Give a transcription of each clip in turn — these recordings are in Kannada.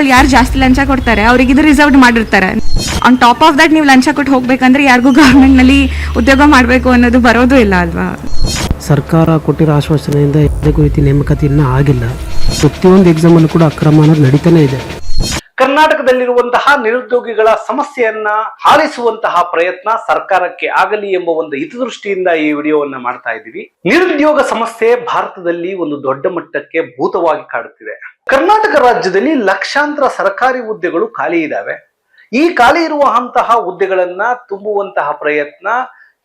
ಅಲ್ಲಿ ಯಾರು ಜಾಸ್ತಿ ಲಂಚ ಕೊಡ್ತಾರೆ, ಅವ್ರಿಗೆ ಇದು ರಿಸರ್ವ್ ಮಾಡಿರ್ತಾರೆ. ಆನ್ ಟಾಪ್ ಆಫ್ ದಟ್ ನೀವು ಲಂಚ ಕೊಟ್ಟು ಹೋಗ್ಬೇಕಂದ್ರೆ ಯಾರಿಗೂ ಗೌರ್ಮೆಂಟ್ನಲ್ಲಿ ಉದ್ಯೋಗ ಮಾಡಬೇಕು ಅನ್ನೋದು ಬರೋದು ಇಲ್ಲ ಅಲ್ವಾ? ಸರ್ಕಾರ ಕೊಟ್ಟಿರೋ ಆಶ್ವಾಸನೆಯಿಂದ ಯಾವುದೇ ರೀತಿ ನೇಮಕಾತಿ ಇನ್ನೂ ಆಗಿಲ್ಲ. ಪ್ರತಿಯೊಂದು ಎಕ್ಸಾಮಲ್ಲೂ ಕೂಡ ಅಕ್ರಮ ಅನ್ನೋದು ನಡೀತಾನೆ ಇದೆ. ಕರ್ನಾಟಕದಲ್ಲಿರುವಂತಹ ನಿರುದ್ಯೋಗಿಗಳ ಸಮಸ್ಯೆಯನ್ನ ಆಲಿಸುವಂತಹ ಪ್ರಯತ್ನ ಸರ್ಕಾರಕ್ಕೆ ಆಗಲಿ ಎಂಬ ಒಂದು ಹಿತದೃಷ್ಟಿಯಿಂದ ಈ ವಿಡಿಯೋವನ್ನ ಮಾಡ್ತಾ ಇದ್ದೀವಿ. ನಿರುದ್ಯೋಗ ಸಮಸ್ಯೆ ಭಾರತದಲ್ಲಿ ಒಂದು ದೊಡ್ಡ ಮಟ್ಟಕ್ಕೆ ಭೂತವಾಗಿ ಕಾಡುತ್ತಿದೆ. ಕರ್ನಾಟಕ ರಾಜ್ಯದಲ್ಲಿ ಲಕ್ಷಾಂತರ ಸರ್ಕಾರಿ ಹುದ್ದೆಗಳು ಖಾಲಿ ಇದ್ದಾವೆ ಈ ಖಾಲಿ ಇರುವಂತಹ ಹುದ್ದೆಗಳನ್ನ ತುಂಬುವಂತಹ ಪ್ರಯತ್ನ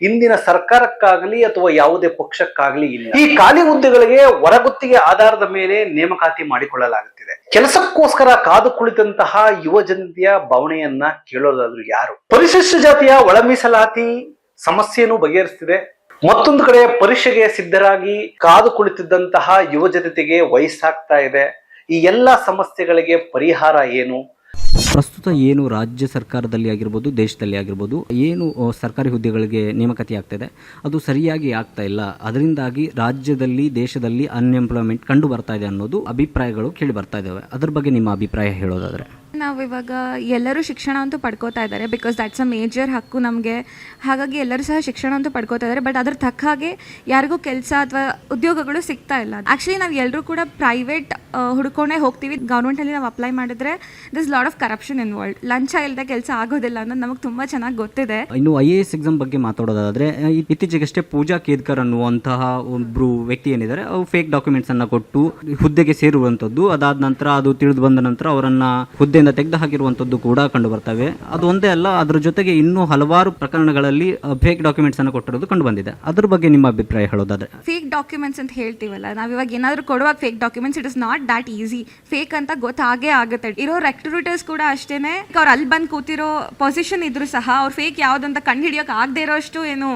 ಇಂದಿನ ಸರ್ಕಾರಕ್ಕಾಗಲಿ ಅಥವಾ ಯಾವುದೇ ಪಕ್ಷಕ್ಕಾಗಲಿ ಇಲ್ಲ. ಈ ಖಾಲಿ ಹುದ್ದೆಗಳಿಗೆ ಹೊರಗುತ್ತಿಗೆ ಆಧಾರದ ಮೇಲೆ ನೇಮಕಾತಿ ಮಾಡಿಕೊಳ್ಳಲಾಗುತ್ತಿದೆ. ಕೆಲಸಕ್ಕೋಸ್ಕರ ಕಾದು ಕುಳಿತಂತಹ ಯುವ ಜನತೆಯ ಭಾವನೆಯನ್ನ ಕೇಳೋದಾದ್ರೂ ಯಾರು? ಪರಿಶಿಷ್ಟ ಜಾತಿಯ ಒಳಮೀಸಲಾತಿ ಸಮಸ್ಯೆಯನ್ನು ಬಗೆಹರಿಸ್ತಿದೆ. ಮತ್ತೊಂದು ಕಡೆ ಪರೀಕ್ಷೆಗೆ ಸಿದ್ಧರಾಗಿ ಕಾದು ಕುಳಿತಿದ್ದಂತಹ ಯುವ ಜನತೆಗೆ ವಯಸ್ಸಾಗ್ತಾ ಇದೆ. ಈ ಎಲ್ಲಾ ಸಮಸ್ಯೆಗಳಿಗೆ ಪರಿಹಾರ ಏನು? ಪ್ರಸ್ತುತ ಏನು ರಾಜ್ಯ ಸರ್ಕಾರದಲ್ಲಿ ಆಗಿರ್ಬೋದು, ದೇಶದಲ್ಲಿ ಆಗಿರ್ಬೋದು, ಏನು ಸರ್ಕಾರಿ ಹುದ್ದೆಗಳಿಗೆ ನೇಮಕಾತಿ ಆಗ್ತಿದೆ, ಅದು ಸರಿಯಾಗಿ ಆಗ್ತಾ ಇಲ್ಲ. ಅದರಿಂದಾಗಿ ರಾಜ್ಯದಲ್ಲಿ, ದೇಶದಲ್ಲಿ ಅನ್ಎಂಪ್ಲಾಯ್ಮೆಂಟ್ ಕಂಡು ಬರ್ತಾ ಇದೆ ಅನ್ನೋದು ಅಭಿಪ್ರಾಯಗಳು ಕೇಳಿ ಬರ್ತಾ ಇದ್ದಾವೆ. ಅದ್ರ ಬಗ್ಗೆ ನಿಮ್ಮ ಅಭಿಪ್ರಾಯ ಹೇಳೋದಾದ್ರೆ. ನಾವು ಇವಾಗ ಎಲ್ಲರೂ ಶಿಕ್ಷಣ ಅಂತೂ ಪಡ್ಕೋತಾ ಇದ್ದಾರೆ ಬಿಕಾಸ್ ದ್ಯಾಟ್ಸ್ ಅ ಮೇಜರ್ ಹಕ್ಕು ನಮಗೆ. ಹಾಗಾಗಿ ಎಲ್ಲರೂ ಸಹ ಶಿಕ್ಷಣ ಅಂತೂ ಪಡ್ಕೋತಾ ಇದ್ದಾರೆ ಬಟ್ ಅದ್ರ ತಕ್ಕ ಹಾಗೆ ಯಾರಿಗೂ ಕೆಲಸ ಅಥವಾ ಉದ್ಯೋಗಗಳು ಸಿಗ್ತಾ ಇಲ್ಲ. ಆ್ಯಕ್ಚುಲಿ ನಾವು ಎಲ್ಲರೂ ಕೂಡ ಪ್ರೈವೇಟ್ ಹುಡ್ಕೊಂಡೇ ಹೋಗ್ತೀವಿ. ಗೌರ್ಮೆಂಟಲ್ಲಿ ನಾವು ಅಪ್ಲೈ ಮಾಡಿದ್ರೆ this lot of corruption involve ಲಂಚ ಇಲ್ಲದೆ ಕೆಲಸ ಆಗೋದಿಲ್ಲ ಅನ್ನೋದು ನಮಗೆ ತುಂಬಾ ಚೆನ್ನಾಗಿ ಗೊತ್ತಿದೆ. ಇನ್ನು ಐ ಎ ಎಸ್ ಎಕ್ಸಾಮ್ ಬಗ್ಗೆ ಮಾತಾಡೋದಾದ್ರೆ ಇತ್ತೀಚೆಗಷ್ಟೇ ಪೂಜಾ ಕೇದ್ಕರ್ ಅನ್ನುವಂತಹ ಒಬ್ರು ವ್ಯಕ್ತಿ ಏನಿದ್ದಾರೆ ಅವ್ರು ಫೇಕ್ ಡಾಕ್ಯುಮೆಂಟ್ಸ್ ಅನ್ನ ಕೊಟ್ಟು ಹುದ್ದೆಗೆ ಸೇರುವಂತದ್ದು ಅದಾದ ನಂತರ ಅದು ತಿಳಿದು ಬಂದ ನಂತರ ಅವರನ್ನ ಹುದ್ದೆಯಿಂದ ತೆಗೆದು ಹಾಕಿರುವಂಥದ್ದು ಕೂಡ ಕಂಡು ಬರ್ತವೆ. ಅದು ಒಂದೇ ಅಲ್ಲ ಅದ್ರ ಜೊತೆಗೆ ಇನ್ನೂ ಹಲವಾರು ಪ್ರಕರಣಗಳಲ್ಲಿ ಫೇಕ್ ಡಾಕ್ಯುಮೆಂಟ್ಸ್ ಅನ್ನ ಕೊಟ್ಟಿರೋದು ಕಂಡು ಬಂದಿದೆ. ಅದ್ರ ಬಗ್ಗೆ ನಿಮ್ಮ ಅಭಿಪ್ರಾಯ ಹೇಳೋದಾದ್ರೆ? ಫೇಕ್ ಡಾಕ್ಯುಮೆಂಟ್ಸ್ ಅಂತ ಹೇಳ್ತೀವಲ್ಲ ನಾವು ಇವಾಗ ಏನಾದರೂ ಕೊಡುವಾಗ fake documents it is not that easy fake ಅಂತ ಗೊತ್ತಾಗೇ ಆಗುತ್ತೆ. ಇರೋ ರೆಕ್ರೂಟರ್ಸ್ ಕೂಡ ಅಷ್ಟೇನೆ, ಅವ್ರು ಅಲ್ಲಿ ಬಂದು ಕೂತಿರೋ ಪೊಸಿಷನ್ ಇದ್ರು ಸಹ ಅವ್ರು ಫೇಕ್ ಯಾವುದಂತ ಕಂಡು ಹಿಡಿಯೋಕೆ ಆಗದೆ ಇರೋಷ್ಟು ಏನು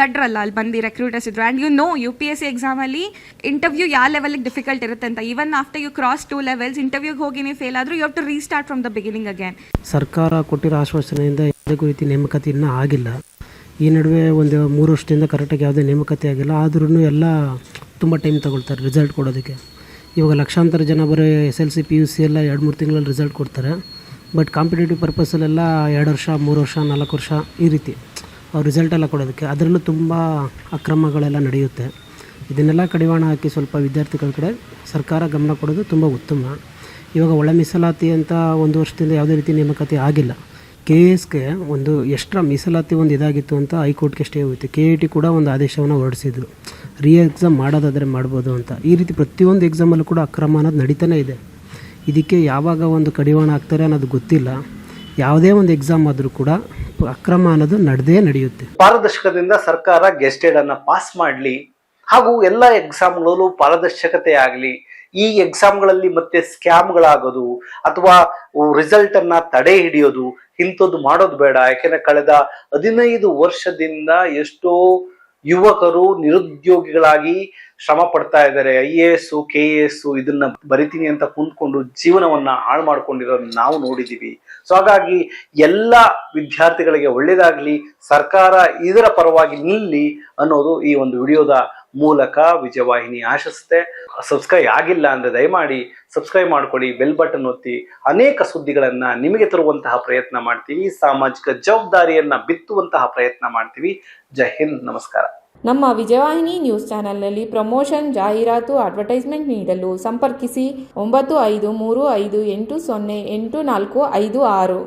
ದಡ್ರಲ್ಲ ಅಲ್ಲಿ ಬಂದು ರೆಕ್ರೂಟರ್ಸ್ ಇದ್ರು. And you know U P S C ಎಕ್ಸಾಮಲ್ಲಿ ಇಂಟರ್ವ್ಯೂ ಯಾವ ಲೆವೆಲ್ಗೆ ಡಿಫಿಕಲ್ಟ್ ಇರುತ್ತೆ ಅಂತ. Even after you cross two levels ಇಂಟರ್ವ್ಯೂಗೆ ಹೋಗಿ ನೀವು ಫೇಲ್ ಆದರೂ you have to restart from the beginning again ಸರ್ಕಾರ ಕೊಟ್ಟಿರೋ ಆಶ್ವಾಸನೆಯಿಂದ ಯಾವುದೇ ರೀತಿ ನೇಮಕಾತಿ ಇನ್ನೂ ಆಗಿಲ್ಲ. ಈ ನಡುವೆ ಒಂದು ಮೂರು ವರ್ಷದಿಂದ ಕರೆಕ್ಟಾಗಿ ಯಾವುದೇ ನೇಮಕಾತಿ ಆಗಿಲ್ಲ. ಆದ್ರೂ ಎಲ್ಲ ತುಂಬ ಟೈಮ್ ತಗೊಳ್ತಾರೆ ರಿಸಲ್ಟ್ ಕೊಡೋದಕ್ಕೆ. ಇವಾಗ ಲಕ್ಷಾಂತರ ಜನ ಬರೀ S L C, P U C ಎಲ್ಲ ಎರಡು ಮೂರು ತಿಂಗಳಲ್ಲಿ ರಿಸಲ್ಟ್ ಕೊಡ್ತಾರೆ. ಬಟ್ ಕಾಂಪಿಟೇಟಿವ್ ಪರ್ಪಸಲ್ಲೆಲ್ಲ ಎರಡು ವರ್ಷ, ಮೂರು ವರ್ಷ, ನಾಲ್ಕು ವರ್ಷ ಈ ರೀತಿ ಅವ್ರು ರಿಸಲ್ಟ್ ಎಲ್ಲ ಕೊಡೋದಕ್ಕೆ. ಅದರಲ್ಲೂ ತುಂಬ ಅಕ್ರಮಗಳೆಲ್ಲ ನಡೆಯುತ್ತೆ. ಇದನ್ನೆಲ್ಲ ಕಡಿವಾಣ ಹಾಕಿ ಸ್ವಲ್ಪ ವಿದ್ಯಾರ್ಥಿಗಳ ಕಡೆ ಸರ್ಕಾರ ಗಮನ ಕೊಡೋದು ತುಂಬ ಉತ್ತಮ. ಇವಾಗ ಒಳ ಮೀಸಲಾತಿ ಅಂತ ಒಂದು ವರ್ಷದಿಂದ ಯಾವುದೇ ರೀತಿ ನೇಮಕಾತಿ ಆಗಿಲ್ಲ. ಕೆ ಎಸ್ಗೆ ಒಂದು ಎಕ್ಸ್ಟ್ರಾ ಮೀಸಲಾತಿ ಒಂದು ಇದಾಗಿತ್ತು ಅಂತ ಹೈಕೋರ್ಟ್ಗೆ ಸ್ಟೇ ಹೋಯಿತು. ಕೆ ಎ ಟಿ ಕೂಡ ಒಂದು ಆದೇಶವನ್ನು ಹೊರಡಿಸಿದ್ರು. ರೀ ಎಕ್ಸಾಮ್ ಮಾಡೋದಾದರೆ ಮಾಡ್ಬೋದು ಅಂತ. ಈ ರೀತಿ ಪ್ರತಿಯೊಂದು ಎಕ್ಸಾಮಲ್ಲೂ ಕೂಡ ಅಕ್ರಮ ಅನ್ನೋದು ನಡೀತಾನೆ ಇದೆ. ಇದಕ್ಕೆ ಯಾವಾಗ ಒಂದು ಕಡಿವಾಣ ಆಗ್ತಾರೆ ಅನ್ನೋದು ಗೊತ್ತಿಲ್ಲ. ಯಾವುದೇ ಒಂದು ಎಕ್ಸಾಮ್ ಆದರೂ ಕೂಡ ಅಕ್ರಮ ಅನ್ನೋದು ನಡೆದೇ ನಡೆಯುತ್ತೆ. ಪಾರದರ್ಶಕದಿಂದ ಸರ್ಕಾರ ಗೆಸ್ಟೆಡ್ ಪಾಸ್ ಮಾಡಲಿ. ಹಾಗೂ ಎಲ್ಲ ಎಕ್ಸಾಮ್ಗಳಲ್ಲೂ ಪಾರದರ್ಶಕತೆ ಆಗಲಿ. ಈ ಎಕ್ಸಾಮ್ಗಳಲ್ಲಿ ಮತ್ತೆ ಸ್ಕ್ಯಾಮ್ಗಳಾಗೋದು ಅಥವಾ ರಿಸಲ್ಟ್ ಅನ್ನ ತಡೆ ಹಿಡಿಯೋದು ಇಂಥದ್ದು ಮಾಡೋದು ಬೇಡ. ಯಾಕೆಂದರೆ ಕಳೆದ ಹದಿನೈದು ವರ್ಷದಿಂದ ಎಷ್ಟೋ ಯುವಕರು ನಿರುದ್ಯೋಗಿಗಳಾಗಿ ಶ್ರಮ ಪಡ್ತಾ ಇದ್ದಾರೆ. I A S, K A S ಇದನ್ನ ಬರಿತೀನಿ ಅಂತ ಕುಂತ್ಕೊಂಡು ಜೀವನವನ್ನ ಹಾಳು ಮಾಡ್ಕೊಂಡಿರೋ ನಾವು ನೋಡಿದೀವಿ. ಸೊ ಹಾಗಾಗಿ ಎಲ್ಲ ವಿದ್ಯಾರ್ಥಿಗಳಿಗೆ ಒಳ್ಳೇದಾಗ್ಲಿ, ಸರ್ಕಾರ ಇದರ ಪರವಾಗಿ ನಿಲ್ಲಿ ಅನ್ನೋದು ಈ ಒಂದು ವಿಡಿಯೋದ ಮೂಲಕ ವಿಜಯವಾಹಿನಿ ಆಶಿಸುತ್ತೆ. ಸಬ್ಸ್ಕ್ರೈಬ್ ಆಗಿಲ್ಲ ಅಂದ್ರೆ ದಯಮಾಡಿ ಸಬ್ಸ್ಕ್ರೈಬ್ ಮಾಡ್ಕೊಳ್ಳಿ ಬೆಲ್ ಬಟನ್ ಒತ್ತಿ. ಅನೇಕ ಸುದ್ದಿಗಳನ್ನ ನಿಮಗೆ ತರುವಂತಹ ಪ್ರಯತ್ನ ಮಾಡ್ತೀವಿ. ಸಾಮಾಜಿಕ ಜವಾಬ್ದಾರಿಯನ್ನ ಬಿತ್ತುವಂತಹ ಪ್ರಯತ್ನ ಮಾಡ್ತೀವಿ. ಜೈ ಹಿಂದ್, ನಮಸ್ಕಾರ. ನಮ್ಮ ವಿಜಯವಾಹಿನಿ ನ್ಯೂಸ್ ಚಾನೆಲ್ನಲ್ಲಿ ಪ್ರಮೋಷನ್, ಜಾಹೀರಾತು, ಅಡ್ವರ್ಟೈಸ್ಮೆಂಟ್ ನೀಡಲು ಸಂಪರ್ಕಿಸಿ ಒಂಬತ್ತು ಐದು ಮೂರು ಐದು ಎಂಟು ಸೊನ್ನೆ ಎಂಟು ನಾಲ್ಕು ಐದು ಆರು.